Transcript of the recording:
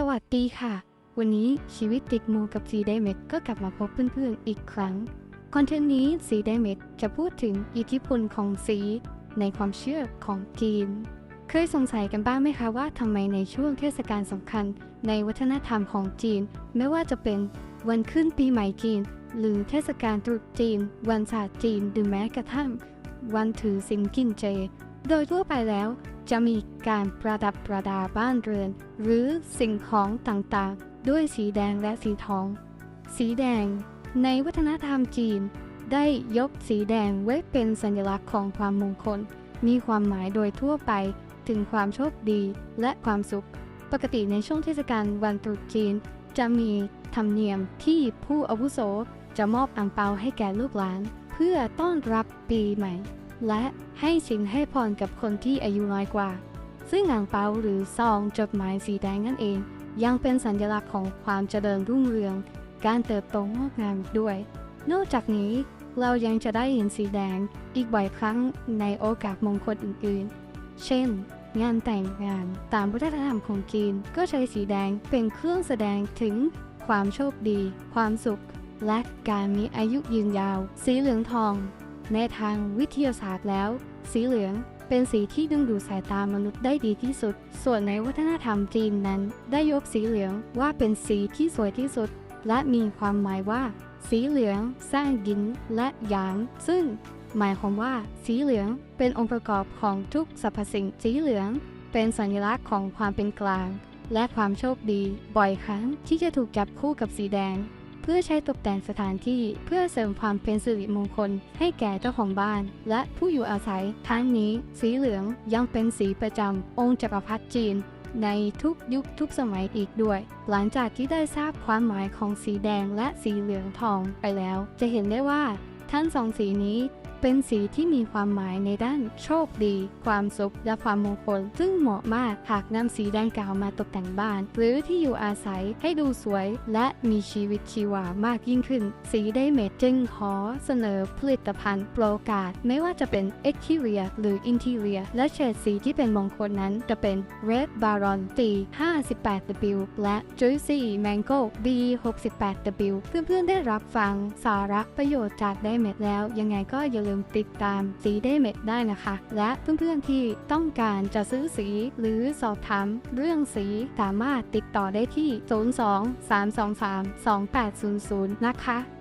สวัสดีค่ะ วันนี้ชีวิตติดมูกับสีไดเมดก็กลับมาพบเพื่อนๆอีกครั้ง คอนเทนต์นี้สีไดเมดจะพูดถึงอิทธิพลของสี ในความเชื่อของจีน เคยสงสัยกันบ้างไหมคะว่าทำไมในช่วงเทศกาลสำคัญ ในวัฒนธรรมของจีน ไม่ว่าจะเป็นวันขึ้นปีใหม่จีน หรือเทศกาลตรุษจีน วันศาสตร์จีนหรือแม้กระทั่ง วันถือศีลกินเจ โดยทั่วไปแล้ว จะมีการประดับประดาบ้านเรือน หรือสิ่งของต่างๆ ด้วยสีแดงและสีทอง สีแดง ในวัฒนธรรมจีน ได้ยกสีแดงไว้เป็นสัญลักษณ์ของความมงคล มีความหมายโดยทั่วไปถึงความโชคดีและความสุข ปกติในช่วงเทศกาลวันตรุษจีน จะมีธรรมเนียมที่ผู้อาวุโสจะมอบอ่างเปาให้แก่ลูกหลาน เพื่อต้อนรับปีใหม่ และให้สินให้พรกับคนที่อายุน้อยกว่า ซึ่งอ่างเปาหรือซองจดหมายสีแดงนั่นเอง ยังเป็นสัญลักษณ์ของความเจริญรุ่งเรือง การเติบโตงอกงามด้วย นอกจากนี้เรายังจะได้เห็นสีแดงอีกบ่อยครั้งในโอกาสมงคลอื่นๆ เช่น งานแต่งงานตามวัฒนธรรมของจีนก็ใช้สีแดงเป็นเครื่องแสดงถึงความโชคดี ความสุข และการมีอายุยืนยาว สีเหลืองทอง ในทางวิทยาศาสตร์แล้ว สีเหลืองเป็นสีที่ดึงดูดสายตามนุษย์ได้ดีที่สุด ส่วนในวัฒนธรรมจีนนั้น ได้ยกสีเหลืองว่าเป็นสีที่สวยที่สุด และมีความหมายว่า สีเหลืองสร้างยินและหยาง ซึ่ง หมายความว่า สีเหลืองเป็นองค์ประกอบของทุกสรรพสิ่งสีเหลือง เป็นสัญลักษณ์ของความเป็นกลาง และความโชคดี บ่อยครั้งที่จะถูกจับคู่กับสีแดง พื่อใช้ตกแต่งสถานที่เพื่อเสริมความเป็นสิริมงคล ให้แก่เจ้าของบ้าน และผู้อยู่อาศัย ทั้งนี้ สีเหลืองยังเป็นสีประจำองค์จักรพรรดิจีน ในทุกยุคทุกสมัยอีกด้วย หลังจากที่ได้ทราบความหมายของสีแดงและสีเหลืองทองไปแล้ว จะเห็นได้ว่าทั้งสองสีนี้ เป็นสีที่มีความหมายในด้านโชคดี ความสุข และความมงคล ซึ่งเหมาะมากหากนำสีแดงกล่าวมาตกแต่งบ้าน หรือที่อยู่อาศัยให้ดูสวย และมีชีวิตชีวามากยิ่งขึ้น สีไดเมดจึงขอเสนอผลิตภัณฑ์โปรกาดไม่ว่าจะเป็น Exterior หรือ Interior และเฉดสีที่เป็นมงคลนั้นจะเป็น Red Baron T 58W และ Juicy Mango B 68W เพื่อนๆได้รับฟังสาระประโยชน์จากไดเมดแล้วยังไงก็อย่าลืมติดตามสีไดเมดได้นะคะ และเพื่อนๆที่ต้องการจะซื้อสีหรือสอบถามเรื่องสีสามารถติดต่อได้ที่ 02 323 2800 นะคะ